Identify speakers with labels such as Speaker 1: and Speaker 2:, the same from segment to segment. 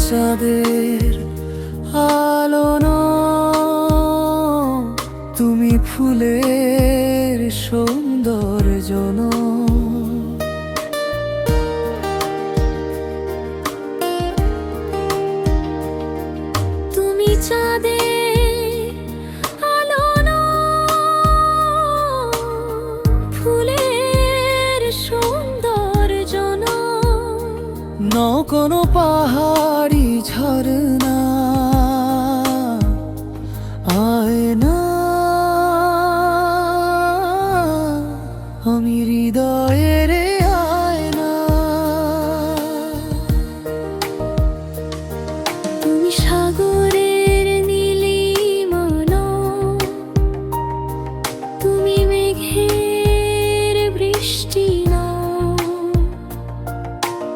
Speaker 1: চাঁদের আলো তুমি ফুলের সৌন্দর্য
Speaker 2: তুমি চাঁদে
Speaker 1: ন কোনো পাহাড়ি ঝরনা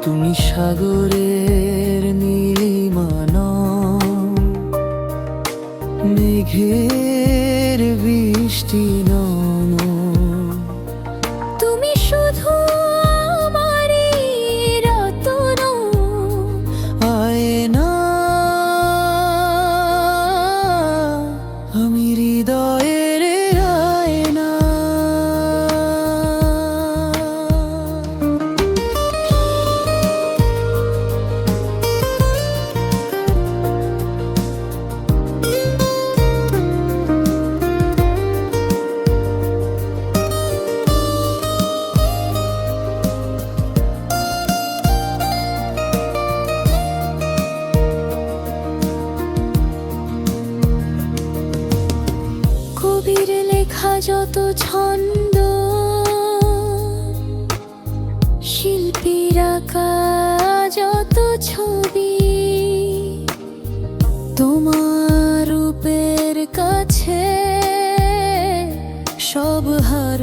Speaker 2: তুমি সাগরের নীলিমান মেঘের কবির লেখা যত ছন্দ শিল্পীর যত ছবি তোমার রূপের কাছে সব হার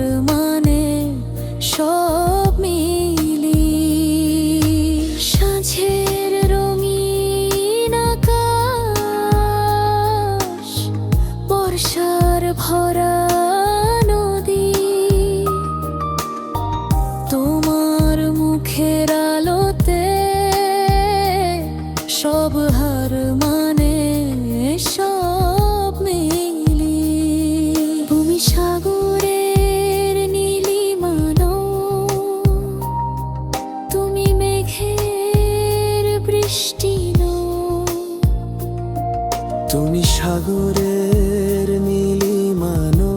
Speaker 2: তুমি সাগরের নীলিমানো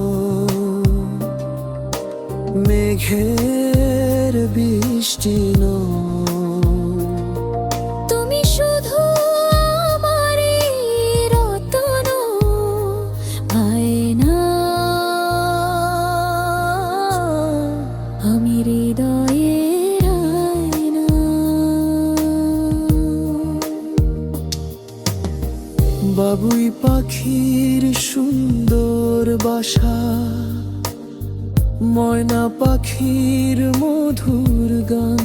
Speaker 2: মেঘের বৃষ্টি নও
Speaker 1: বাবুই পাখির সুন্দর বাসা। ময়না পাখির মধুর গান।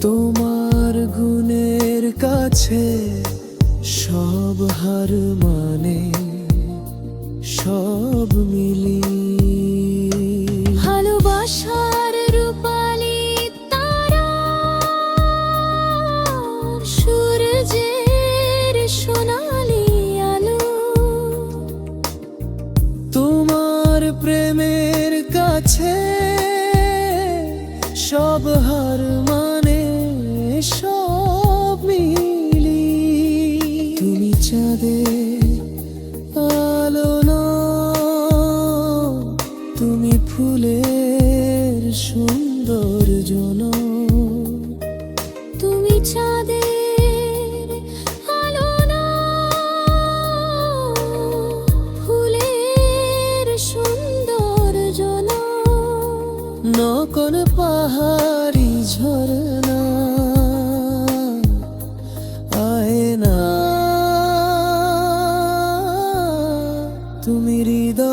Speaker 1: তোমার গুণের কাছে সব হার মানে সব মিলি কাছে সব হার পাহাড়ি ঝরনা আয়না। তুমি হৃদয়ে